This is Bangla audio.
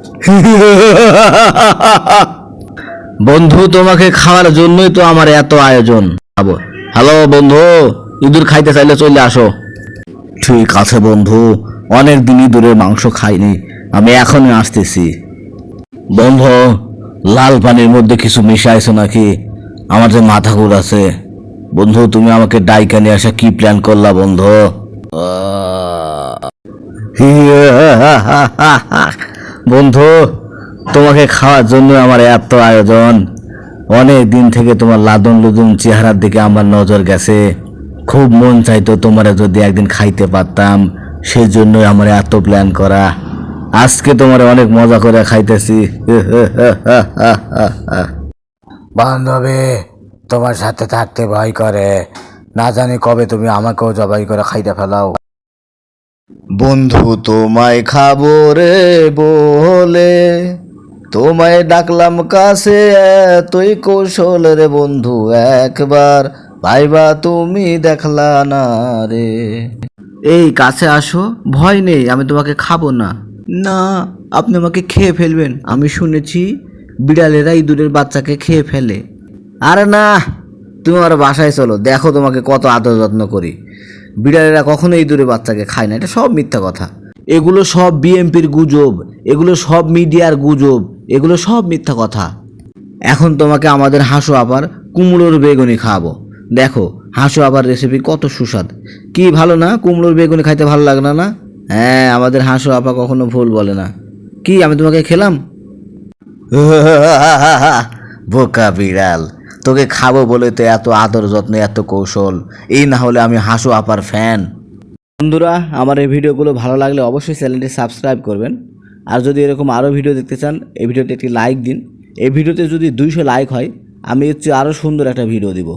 বন্ধু তোমাকে খাওয়ার জন্যই তো আমার এত আয়োজন। হ্যালো বন্ধু ইঁদুর খাইতে চাইলে চলে আসো। ঠিক আছে বন্ধু। অনেক দিন ইঁদুরের মাংস খাইনি। আমি এখনই আসতেছি। বন্ধু লাল পানির মধ্যে কিছু মিশাইছো নাকি? আমার যে মাথা আছে। বন্ধু তুমি আমাকে ডাইকা নিয়ে আসা কি প্ল্যান করলা বন্ধু? বন্ধু তোমাকে খাওয়ার জন্য আমার এত আয়োজন। অনেক দিন থেকে তোমার লাদন লুদুন চেহারার দিকে আমার নজর গেছে। খুব মন চাইতো তোমার যদি একদিন খাইতে পারতাম সেই জন্যই আমার এত প্ল্যান করা। আজকে তোমার অনেক মজা করে খাইতেছি। বান্ধবী তোমার সাথে থাকতে ভয় করে। না জানি কবে তুমি আমাকেও জবাই করে খাইতে ফেলাও। বন্ধু তোমায় খাব রে বলে, তোমায় ডাকলাম কাছে তুই কৌশল রে বন্ধু, একবার ভাইবা তুমি দেখলা না রে। এই, কাছে আসো, ভয় নেই, আমি তোমাকে খাব না। না, আপনি আমাকে খেয়ে ফেলবেন, আমি শুনেছি বিড়ালেরা ইঁদুরের বাচ্চাকে খেয়ে ফেলে। আরে না, তুমি বাসায় চলো, দেখো তোমাকে কত আদর যত্ন করি। বিড়ালেরা কখনো ইঁদুরের বাচ্চাকে খায় না, এটা সব মিথ্যা কথা। এগুলো সব বিএমপির গুজব, এগুলো সব মিডিয়ার গুজব, এগুলো সব মিথ্যা কথা। এখন তোমাকে আমাদের হাঁসু আবার কুমড়োর বেগুনি খাওয়াবো। দেখো, হাঁসু আবার রেসিপি কত সুস্বাদ। কি ভালো না? কুমড়োর বেগুনি খাইতে ভালো লাগে না না? হ্যাঁ আমাদের হাঁসু আপা কখনো ভুল বলে না। কি, আমি তোমাকে খেলাম? বোকা বিড়াল, তোকে খাব বলে তো এত আদর যত্ন, এত কৌশল। এই না হলে আমি হাসু আপার ফ্যান বন্ধুরা, আমার এই ভিডিওগুলো ভালো লাগলে অবশ্যই চ্যানেলটি সাবস্ক্রাইব করবেন। আর যদি এরকম আরও ভিডিও দেখতে চান, এই ভিডিওতে একটি লাইক দিন। এই ভিডিওতে যদি দুইশো লাইক হয়, আমি হচ্ছে আরও সুন্দর একটা ভিডিও দিব।